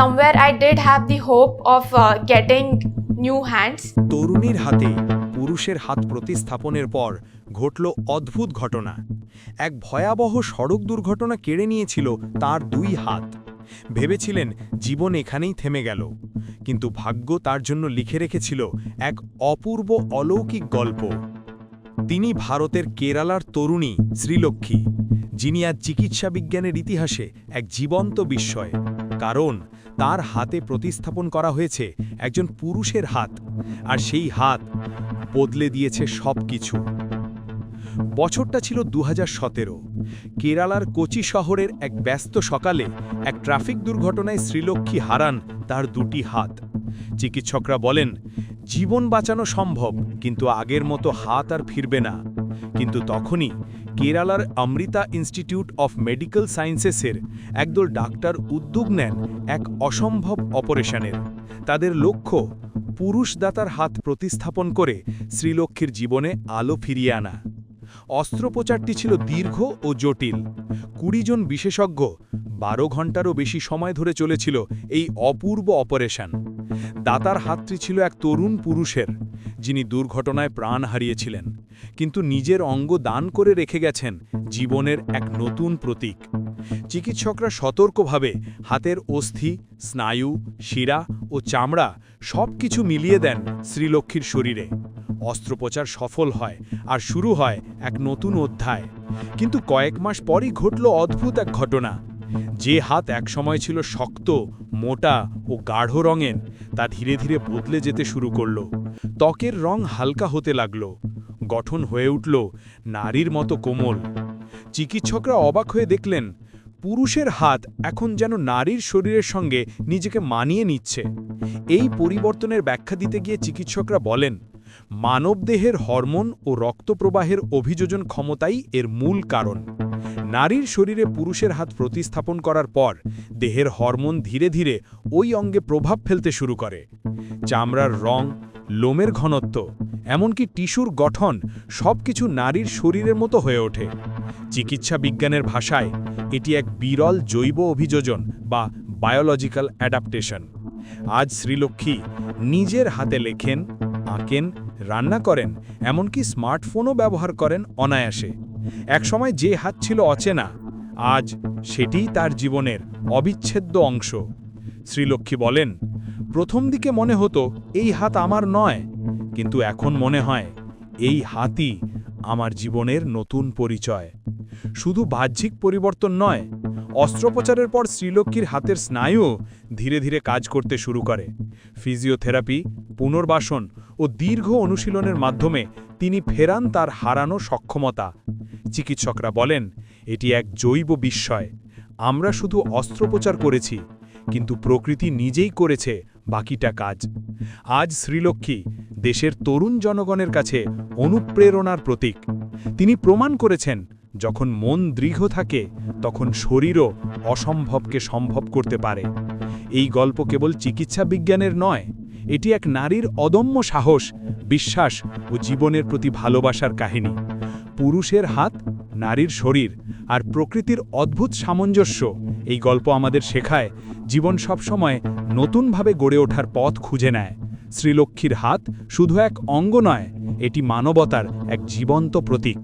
somewhere I did have the hope of uh, getting new hands. তরুণীর হাতে পুরুষের হাত প্রতিস্থাপনের পর ঘটল অদ্ভুত ঘটনা। এক ভয়াবহ সড়ক দুর্ঘটনা কেড়ে নিয়েছিল তার দুই হাত। ভেবেছিলেন জীবন এখানেই থেমে গেল। কিন্তু ভাগ্য তার জন্য লিখে রেখেছিল এক অপূর্ব অলৌকিক গল্প। তিনি ভারতের কেরালার তরুণী শ্রীলক্ষ্মী। যিনি আজ চিকিৎসা বিজ্ঞানের ইতিহাসে এক জীবন্ত বিস্ময়। কারণ তার হাতে প্রতিস্থাপন করা হয়েছে একজন পুরুষের হাত, আর সেই হাত বদলে দিয়েছে সব কিছু বছরটা ছিল দু কেরালার কোচি শহরের এক ব্যস্ত সকালে এক ট্রাফিক দুর্ঘটনায় শ্রীলক্ষ্মী হারান তার দুটি হাত। চিকিৎসকরা বলেন, জীবন বাঁচানো সম্ভব, কিন্তু আগের মতো হাত আর ফিরবে না। কিন্তু তখনই কেরালার অমৃতা ইনস্টিটিউট অফ মেডিকেল সায়েন্সেসের একদল ডাক্তার উদ্যোগ নেন এক অসম্ভব অপারেশনের। তাদের লক্ষ্য, পুরুষদাতার হাত প্রতিস্থাপন করে শ্রীলক্ষ্মীর জীবনে আলো ফিরিয়ে আনা। অস্ত্রোপচারটি ছিল দীর্ঘ ও জটিল। কুড়ি জন বিশেষজ্ঞ বারো ঘন্টারও বেশি সময় ধরে চলেছিল এই অপূর্ব অপারেশন। দাতার হাতটি ছিল এক তরুণ পুরুষের, যিনি দুর্ঘটনায় প্রাণ হারিয়েছিলেন, কিন্তু নিজের অঙ্গ দান করে রেখে গেছেন জীবনের এক নতুন প্রতীক। চিকিৎসকরা সতর্কভাবে হাতের অস্থি, স্নায়ু, শিরা ও চামড়া সব কিছু মিলিয়ে দেন শ্রীলক্ষ্মীর শরীরে। অস্ত্রোপচার সফল হয় আর শুরু হয় এক নতুন অধ্যায়। কিন্তু কয়েক মাস পরই ঘটল অদ্ভুত এক ঘটনা। যে হাত একসময় ছিল শক্ত, মোটা ও গাঢ় রঙের, তা ধীরে ধীরে বদলে যেতে শুরু করল। ত্বকের রং হালকা হতে লাগল। গঠন হয়ে উঠল নারীর মতো কোমল। চিকিৎসকরা অবাক হয়ে দেখলেন পুরুষের হাত এখন যেন নারীর শরীরের সঙ্গে নিজেকে মানিয়ে নিচ্ছে। এই পরিবর্তনের ব্যাখ্যা দিতে গিয়ে চিকিৎসকরা বলেন, মানবদেহের হরমোন ও রক্তপ্রবাহের অভিযোজন ক্ষমতাই এর মূল কারণ। নারীর শরীরে পুরুষের হাত প্রতিস্থাপন করার পর দেহের হরমোন ধীরে ধীরে ওই অঙ্গে প্রভাব ফেলতে শুরু করে। চামড়ার রং, লোমের ঘনত্ব, এমনকি টিস্যুর গঠন সবকিছু নারীর শরীরের মতো হয়ে ওঠে। চিকিৎসা বিজ্ঞানের ভাষায়, এটি এক বিরল জৈব অভিযোজন বা বায়োলজিক্যাল অ্যাডাপ্টেশন আজ শ্রীলক্ষ্মী নিজের হাতে লেখেন, আঁকেন, রান্না করেন, এমনকি স্মার্টফোনও ব্যবহার করেন অনায়াসে। একসময় যে হাত ছিল অচেনা, আজ সেটিই তার জীবনের অবিচ্ছেদ্য অংশ। শ্রীলক্ষ্মী বলেন, প্রথম দিকে মনে হতো, এই হাত আমার নয়, কিন্তু এখন মনে হয়, এই হাতই আমার জীবনের নতুন পরিচয়। শুধু বাহ্যিক পরিবর্তন নয়, অস্ত্রোপচারের পর শ্রীলক্ষ্মীর হাতের স্নায়ু ধীরে ধীরে কাজ করতে শুরু করে। ফিজিওথেরাপি, পুনর্বাসন ও দীর্ঘ অনুশীলনের মাধ্যমে তিনি ফেরান তার হারানো সক্ষমতা। চিকিৎসকরা বলেন, এটি এক জৈব বিস্ময়। আমরা শুধু অস্ত্রোপচার করেছি, কিন্তু প্রকৃতি নিজেই করেছে বাকিটা কাজ। আজ শ্রীলক্ষ্মী দেশের তরুণ জনগণের কাছে অনুপ্রেরণার প্রতীক। তিনি প্রমাণ করেছেন যখন মন দৃঢ় থাকে, তখন শরীরও অসম্ভবকে সম্ভব করতে পারে। এই গল্প কেবল চিকিৎসা বিজ্ঞানের নয়, এটি এক নারীর অদম্য সাহস, বিশ্বাস ও জীবনের প্রতি ভালোবাসার কাহিনী। পুরুষের হাত, নারীর শরীর আর প্রকৃতির অদ্ভুত সামঞ্জস্য, এই গল্প আমাদের শেখায়, জীবন সবসময় নতুনভাবে গড়ে ওঠার পথ খুঁজে নেয়। শ্রীলক্ষ্মীর হাত শুধু এক অঙ্গ নয়, এটি মানবতার এক জীবন্ত প্রতীক।